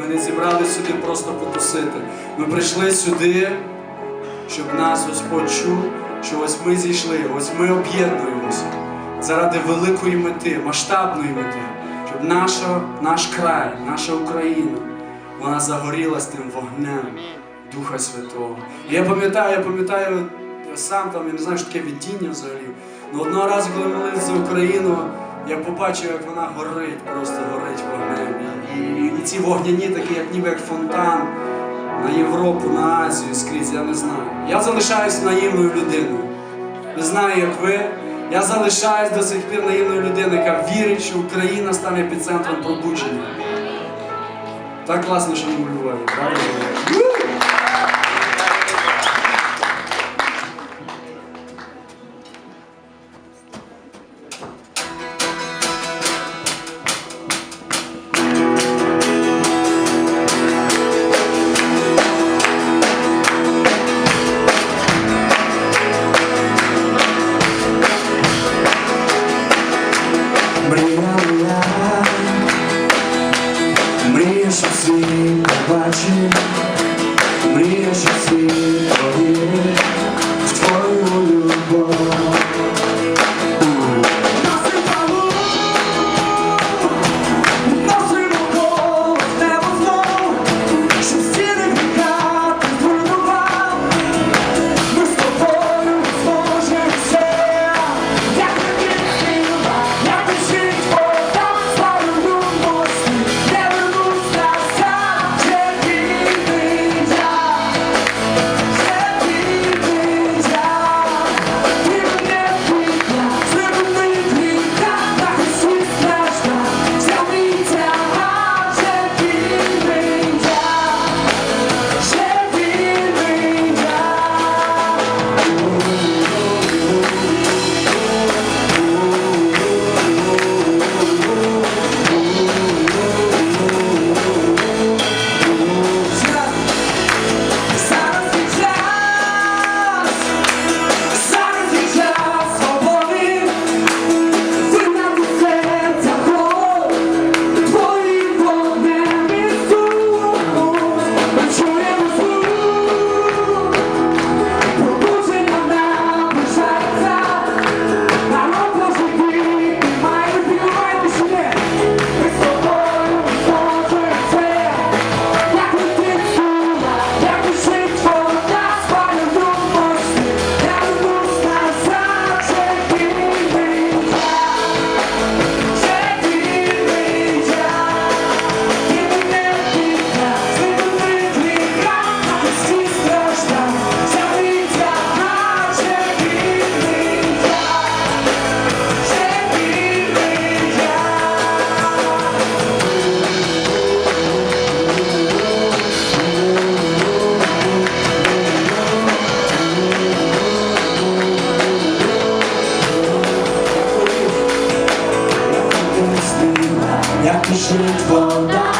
Ми не зібрали сюди просто потусити. Ми прийшли сюди, щоб нас Господь чув, що ось ми зійшли, ось ми об'єднуємося заради великої мети, масштабної мети, щоб наша, наш край, наша Україна, вона загорілась тим вогнем Духа Святого. І я пам'ятаю, я пам'ятаю сам там, я не знаю, що таке видіння взагалі. Ну одного разу, коли молився за Україну, я побачив, як вона горить, просто горить вогнем. І, і, ці вогняні такі, як ніби як фонтан на Європу, на Азію скрізь, я не знаю. Я залишаюсь наївною людиною. Не знаю, як ви. Я залишаюсь до сих пір наївною людиною, яка вірить, що Україна стане епіцентром пробудження. Так класно, що ми у правда? Що світ повірив, jak żyć woda.